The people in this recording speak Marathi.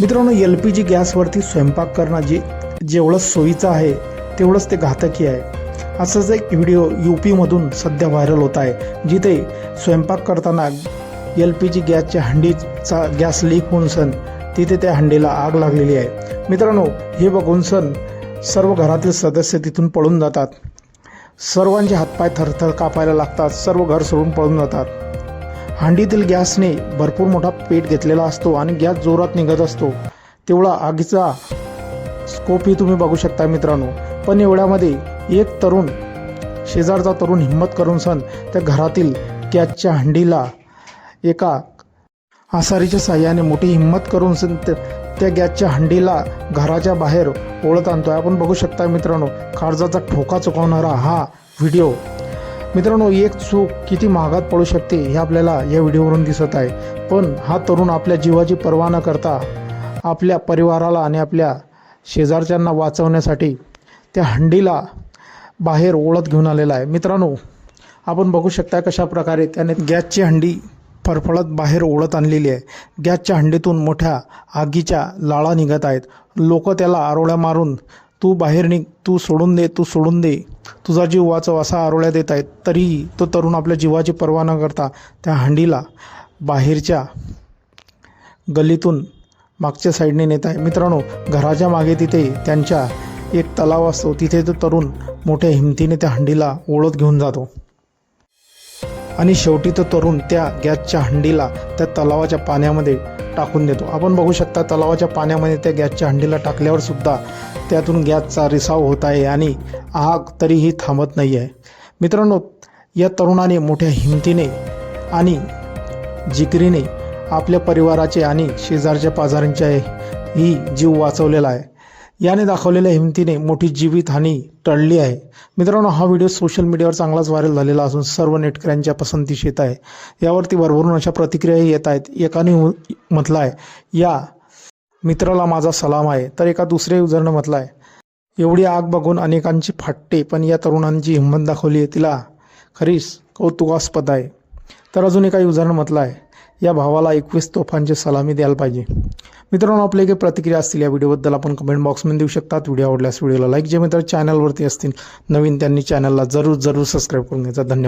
मित्रांनो एल पी जी गॅसवरती स्वयंपाक करणं जे जेवढं सोयीचं आहे तेवढंच ते घातकी आहे. असंच एक व्हिडिओ यू पीमधून सध्या व्हायरल होत आहे जिथे स्वयंपाक करताना एल पी जी गॅसच्या हंडीचा गॅस लीक होऊन सण तिथे त्या हंडीला आग लागलेली आहे. मित्रांनो हे बघून सण सर्व घरातील सदस्य तिथून पळून जातात. सर्वांचे हातपाय थरथर कापायला लागतात सर्व घर सोडून पळून जातात. हांडीतील गॅसने भरपूर मोठा पेट घेतलेला असतो आणि गॅस जोरात निघत असतो. तेवढा आगीचा स्कोपही तुम्ही बघू शकता मित्रांनो. पण एवढ्यामध्ये एक तरुण शेजारचा तरुण हिंमत करून सन त्या घरातील गॅसच्या हंडीला एका आसारीच्या साह्याने मोठी हिंमत करून सन त्या- त्या गॅसच्या हंडीला घराच्या बाहेर ओळत आणतोय. आपण बघू शकता मित्रांनो काळजाचा ठोका चुकवणारा हा व्हिडिओ. मित्रांनो एक चूक किती महागात पडू शकते हे आपल्याला या व्हिडिओवरून दिसत आहे. पण हा तरुण आपल्या जीवाची पर्वा न करता आपल्या परिवाराला आणि आपल्या शेजारच्यांना वाचवण्यासाठी त्या हंडीला बाहेर ओळत घेऊन आलेला आहे. मित्रांनो आपण बघू शकता कशा प्रकारे त्याने गॅसची हंडी फरफळत बाहेर ओढत आणलेली आहे. गॅसच्या हंडीतून मोठ्या आगीच्या लाळा निघत आहेत. लोक त्याला आरोळ्या मारून तू बाहेर निघ तू सोडून दे तू सोडून दे. तुझा जीव वाचव असा आरोळ्या देत आहेत. तरीही तो तरुण आपल्या जीवाची पर्वा न करता त्या हंडीला बाहेरच्या गल्लीतून मागच्या साईडने नेत आहे. मित्रांनो घराच्या मागे तिथे त्यांच्या एक तलाव असतो. तिथे तो तरुण मोठ्या हिमतीने त्या हंडीला ओळत घेऊन जातो. आणि शेवटी तो तरुण त्या गॅसच्या हंडीला त्या तलावाच्या पाण्यामध्ये टाकून देतो. आपण बघू शकता तलावाच्या पाण्यामध्ये त्या गॅसच्या हंडीला टाकल्यावर सुद्धा त्यातून गॅसचा रिसाव होत आहे आणि आग तरीही थांबत नाही आहे. मित्रांनो या तरुणाने मोठ्या हिमतीने आणि जिकरीने आपल्या परिवाराचे आणि शेजारच्या पाजारांचे ही जीव वाचवलेला आहे. याने दाखवलेल्या हिमतीने मोठी जीवितहानी टळली आहे. मित्रांनो हा व्हिडिओ सोशल मीडियावर चांगलाच व्हायरल झालेला असून सर्व नेटकऱ्यांच्या पसंतीस येत आहे. यावरती भरभरून अशा प्रतिक्रियाही येत आहेत. एकाने म्हटलं आहे या मित्राला माझा सलाम आहे. तर एका दुसऱ्या युजरनं म्हटलं आहे एवढी आग बघून अनेकांची फाटते पण या तरुणांची हिंमत दाखवली आहे. तिला खरीच कौतुकास्पद आहे. तर अजून एका युजरनं म्हटलं आहे या भावाला एकवीस तोफांची सलामी द्यायला पाहिजे. मित्रांनो आपल्या काही प्रतिक्रिया असतील या व्हिडिओबद्दल आपण कमेंट बॉक्समध्ये देऊ शकतात. व्हिडिओ आवडल्यास व्हिडिओला लाईक जे मित्र चॅनलवरती असतील नवीन त्यांनी चॅनलला जरूर जरूर सबस्क्राईब करून घ्यायचा. धन्यवाद.